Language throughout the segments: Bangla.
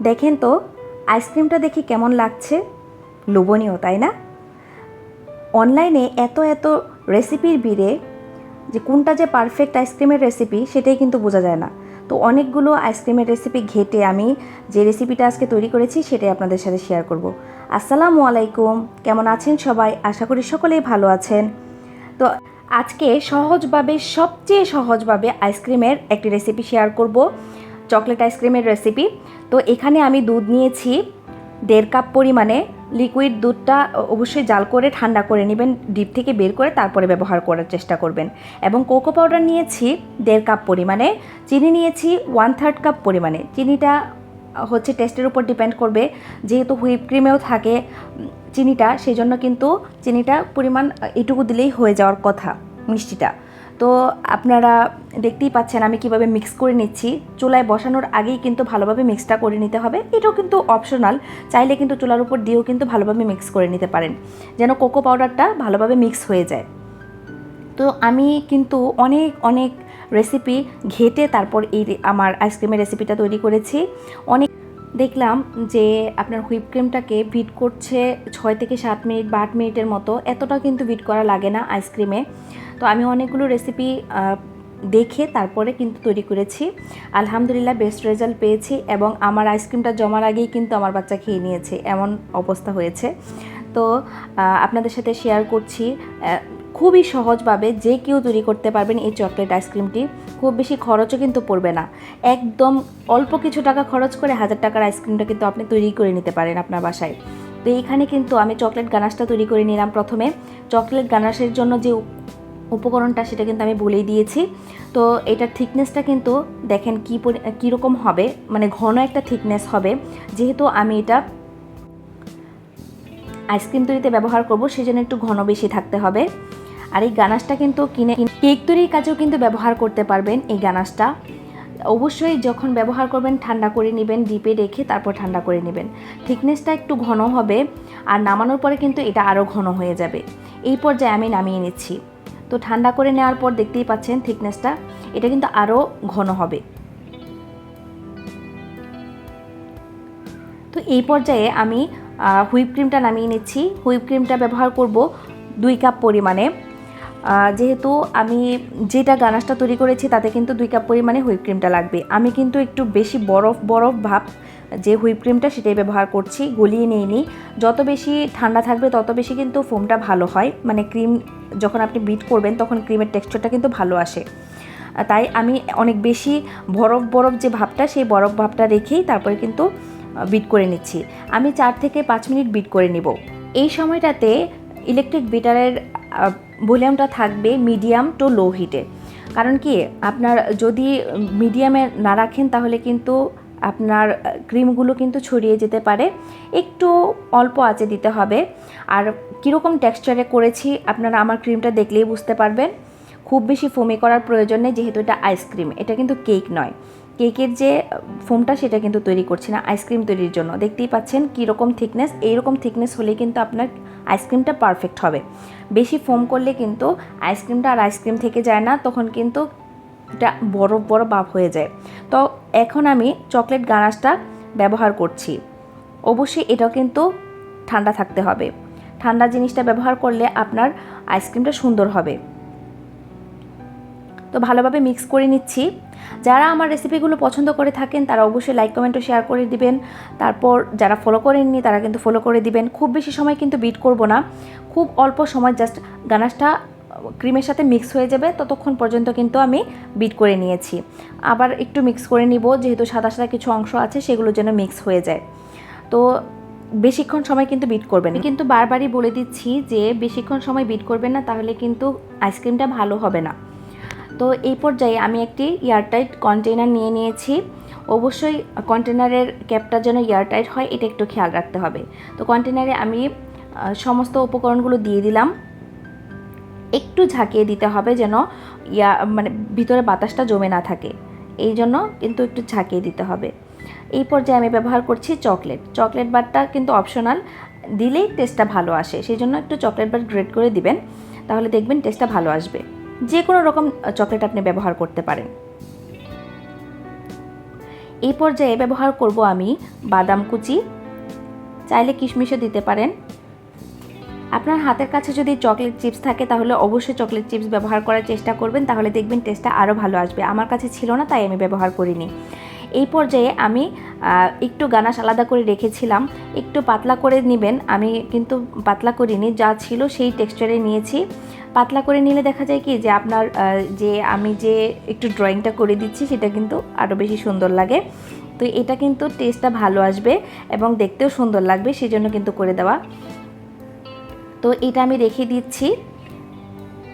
দেখেন তো, আইসক্রিমটা দেখি কেমন লাগছে? লোভনীয়, তাই না? অনলাইনে এত এত রেসিপির ভিড়ে যে কোনটা যে পারফেক্ট আইসক্রিমের রেসিপি সেটাই কিন্তু বোঝা যায় না। তো অনেকগুলো আইসক্রিমের রেসিপি ঘেটে আমি যে রেসিপিটা আজকে তৈরি করেছি সেটাই আপনাদের সাথে শেয়ার করব। আসসালামু আলাইকুম, কেমন আছেন সবাই? আশা করি সকলেই ভালো আছেন। তো আজকে সহজভাবে, সবচেয়ে সহজভাবে আইসক্রিমের একটি রেসিপি শেয়ার করব। চকলেট আইসক্রিমের রেসিপি তো এখানে আমি দুধ নিয়েছি, দেড় কাপ পরিমাণে লিকুইড দুধটা অবশ্যই জাল করে ঠান্ডা করে নেবেন, ডিপ থেকে বের করে তারপরে ব্যবহার করার চেষ্টা করবেন। এবং কোকো পাউডার নিয়েছি, দেড় কাপ পরিমাণে। চিনি নিয়েছি ওয়ান থার্ড কাপ পরিমাণে। চিনিটা হচ্ছে টেস্টের উপর ডিপেন্ড করবে। যেহেতু হুইপ ক্রিমেও থাকে চিনিটা সেই জন্য কিন্তু চিনিটা পরিমাণ এটুকু দিলেই হয়ে যাওয়ার কথা, মিষ্টিটা। তো আপনারা দেখতেই পাচ্ছেন আমি কীভাবে মিক্স করে নিচ্ছি। চুলায় বসানোর আগেই কিন্তু ভালোভাবে মিক্সটা করে নিতে হবে। এটাও কিন্তু অপশনাল চাইলে কিন্তু চুলার উপর দিয়েও কিন্তু ভালোভাবে মিক্স করে নিতে পারেন। যেন কোকো পাউডারটা ভালোভাবে মিক্স হয়ে যায়। তো আমি কিন্তু অনেক অনেক রেসিপি ঘেটে তারপর এই আমার আইসক্রিমের রেসিপিটা তৈরি করেছি। অনেক দেখলাম যে আপনার হুইপ ক্রিমটাকে ভিট করছে ছয় থেকে সাত মিনিট বা আট মিনিটের মতো। এতটা কিন্তু ভিট করা লাগে না আইসক্রিমে। তো আমি অনেকগুলো রেসিপি দেখে তারপরে কিন্তু তৈরি করেছি। আলহামদুলিল্লাহ বেস্ট রেজাল্ট পেয়েছি এবং আমার আইসক্রিমটা জমার আগেই কিন্তু আমার বাচ্চা খেয়ে নিয়েছে। এমন অবস্থা হয়েছে। তো আপনাদের সাথে শেয়ার করছি। খুবই সহজভাবে যে কেউ তৈরি করতে পারবেন এই চকলেট আইসক্রিমটি। খুব বেশি খরচও কিন্তু পড়বে না। একদম অল্প কিছু টাকা খরচ করে হাজার টাকার আইসক্রিমটা কিন্তু আপনি তৈরি করে নিতে পারেন আপনার বাসায়। তো এইখানে কিন্তু আমি চকলেট গানাশটা তৈরি করে নিলাম প্রথমে। চকলেট গানাশের জন্য যে উপকরণটা সেটা কিন্তু আমি বলেই দিয়েছি। তো এটার থিকনেসটা কিন্তু দেখেন কী কীরকম হবে মানে ঘন একটা থিকনেস হবে। যেহেতু আমি এটা আইসক্রিম তৈরিতে ব্যবহার করব, সেজন্য একটু ঘন বেশি থাকতে হবে। আর এই গানাশটা কিন্তু কিনে কেক তৈরির কাজেও কিন্তু ব্যবহার করতে পারবেন এই গানাশটা। অবশ্যই যখন ব্যবহার করবেন ঠান্ডা করে নেবেন, ডিপে রেখে তারপর ঠান্ডা করে নেবেন। থিকনেসটা একটু ঘন হবে আর নামানোর পরে কিন্তু এটা আরও ঘন হয়ে যাবে। এই পর্যায়ে আমি নামিয়ে নিচ্ছি। তো ঠান্ডা করে নেওয়ার পর দেখতেই পাচ্ছেন থিকনেসটা, এটা কিন্তু আরও ঘন হবে। তো এই পর্যায়ে আমি হুইপ ক্রিমটা নামিয়ে নিচ্ছি। হুইপ ক্রিমটা ব্যবহার করব দুই কাপ পরিমাণে। যেহেতু আমি যেটা গানাশটা তৈরি করেছি, তাতে কিন্তু দুই কাপ পরিমাণে হুইপ ক্রিমটা লাগবে। আমি কিন্তু একটু বেশি বরফ বরফ ভাব যে হুইপ ক্রিমটা সেটাই ব্যবহার করছি, গলিয়ে নিইনি। যত বেশি ঠান্ডা থাকবে, তত বেশি কিন্তু ফোমটা ভালো হয়। মানে ক্রিম যখন আপনি বিট করবেন, তখন ক্রিমের টেক্সচারটা কিন্তু ভালো আসে। তাই আমি অনেক বেশি বরফ বরফ যে ভাবটা, সেই বরফ ভাবটা রেখেই তারপরে কিন্তু বিট করে নিচ্ছি। আমি চার থেকে পাঁচ মিনিট বিট করে নিব। এই সময়টাতে ইলেকট্রিক বিটারের ভলিউমটা থাকবে মিডিয়াম টু লো হিটে। কারণ কি, আপনার যদি মিডিয়ামে না রাখেন, তাহলে কিন্তু আপনার ক্রিমগুলো কিন্তু ছড়িয়ে যেতে পারে। একটু অল্প আঁচে দিতে হবে। আর কীরকম টেক্সচারে করেছি, আপনারা আমার ক্রিমটা দেখলেই বুঝতে পারবেন। খুব বেশি ফোমি করার প্রয়োজন নেই, যেহেতু এটা আইসক্রিম, এটা কিন্তু কেক নয়। কেকের যে ফোমটা সেটা কিন্তু তৈরি করছি না আইসক্রিম তৈরির জন্য। দেখতেই পাচ্ছেন কীরকম থিকনেস এইরকম থিকনেস হলে কিন্তু আপনার আইসক্রিমটা পারফেক্ট হবে। বেশি ফোম করলে কিন্তু আইসক্রিমটা আর আইসক্রিম থেকে যায় না, তখন কিন্তু এটা বরফ বরফ ভাব হয়ে যায়। তো এখন আমি চকলেট গানাশটা ব্যবহার করছি। অবশ্যই এটাও কিন্তু ঠান্ডা থাকতে হবে। ঠান্ডা জিনিসটা ব্যবহার করলে আপনার আইসক্রিমটা সুন্দর হবে। তো ভালোভাবে মিক্স করে নিচ্ছি। যারা আমার রেসিপিগুলো পছন্দ করে থাকেন, তারা অবশ্যই লাইক কমেন্টও শেয়ার করে দিবেন। তারপর যারা ফলো করেননি, তারা কিন্তু ফলো করে দিবেন। খুব বেশি সময় কিন্তু বিট করব না। খুব অল্প সময় জাস্ট গানাশটা ক্রিমের সাথে মিক্স হয়ে যাবে। ততক্ষণ পর্যন্ত কিন্তু আমি বিট করে নিয়েছি। আবার একটু মিক্স করে নিব, যেহেতু সাদা সাদা কিছু অংশ আছে, সেগুলো যেন মিক্স হয়ে যায়। তো বেশিক্ষণ সময় কিন্তু বিট করবেন। কিন্তু বারবারই বলে দিচ্ছি যে, বেশিক্ষণ সময় বিট করবেন না, তাহলে কিন্তু আইসক্রিমটা ভালো হবে না। তো এই পর্যায়ে আমি একটি এয়ারটাইট কন্টেনার নিয়ে নিয়েছি। অবশ্যই কন্টেনারের ক্যাপটা যেন এয়ারটাইট হয়, এটা একটু খেয়াল রাখতে হবে। তো কন্টেনারে আমি সমস্ত উপকরণগুলো দিয়ে দিলাম। একটু ঝাঁকিয়ে দিতে হবে যেন ইয়া মানে ভিতরে বাতাসটা জমে না থাকে। এই জন্য কিন্তু একটু ঝাঁকিয়ে দিতে হবে। এই পর্যায়ে আমি ব্যবহার করছি চকলেট। চকলেট বারটা কিন্তু অপশনাল। দিলেই টেস্টটা ভালো আসে। সেই জন্য একটু চকলেট বার গ্রেড করে দিবেন। তাহলে দেখবেন টেস্টটা ভালো আসবে। যে কোনো রকম চকলেট আপনি ব্যবহার করতে পারেন। এই পর্যায়ে ব্যবহার করব আমি বাদাম কুচি। চাইলে কিশমিশও দিতে পারেন। আপনার হাতের কাছে যদি চকলেট চিপস থাকে, তাহলে অবশ্যই চকলেট চিপস ব্যবহার করার চেষ্টা করবেন। তাহলে দেখবেন টেস্টটা আরও ভালো আসবে। আমার কাছে ছিল না, তাই আমি ব্যবহার করিনি। এই পর্যায়ে আমি একটু গানাশ আলাদা করে রেখেছিলাম। একটু পাতলা করে নেবেন। আমি কিন্তু পাতলা করিনি, যা ছিল সেই টেক্সচারে নিয়েছি। পাতলা করে নিলে দেখা যায় কি যে আপনার যে আমি যে একটু ড্রয়িংটা করে দিচ্ছি, সেটা কিন্তু আরও বেশি সুন্দর লাগে। তো এটা কিন্তু টেস্টটা ভালো আসবে এবং দেখতেও সুন্দর লাগবে সেই জন্য কিন্তু করে দেওয়া। তো এটা আমি রেখে দিচ্ছি।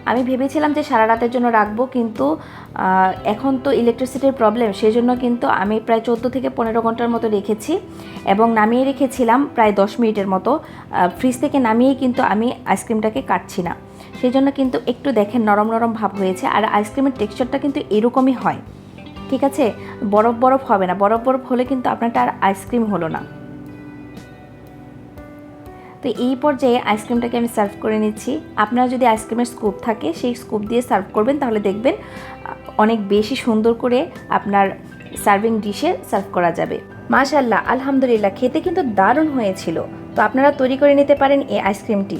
আমি ভেবেছিলাম যে সারা রাতের জন্য রাখব, কিন্তু এখন তো ইলেকট্রিসিটির প্রবলেম সেই জন্য কিন্তু আমি প্রায় চোদ্দ থেকে পনেরো ঘণ্টার মতো রেখেছি এবং নামিয়ে রেখেছিলাম প্রায় দশ মিনিটের মতো। ফ্রিজ থেকে নামিয়েই কিন্তু আমি আইসক্রিমটাকে কাটছি না। সেই জন্য কিন্তু একটু দেখেন নরম নরম ভাব হয়েছে আর আইসক্রিমের টেক্সচারটা কিন্তু এরকমই হয়। ঠিক আছে? বরফ বরফ হবে না। বরফ বরফ হলে কিন্তু আপনারটা আর আইসক্রিম হলো না। তো এই পর্যায়ে আইসক্রিমটাকে আমি সার্ভ করে নিচ্ছি। আপনার যদি আইসক্রিমের স্কুপ থাকে, সেই স্কুপ দিয়ে সার্ভ করবেন, তাহলে দেখবেন অনেক বেশি সুন্দর করে আপনার সার্ভিং ডিশে সার্ভ করা যাবে। মাশাল্লাহ আলহামদুলিল্লাহ, খেতে কিন্তু দারুণ হয়েছিল। তো আপনারা তৈরি করে নিতে পারেন এই আইসক্রিমটি।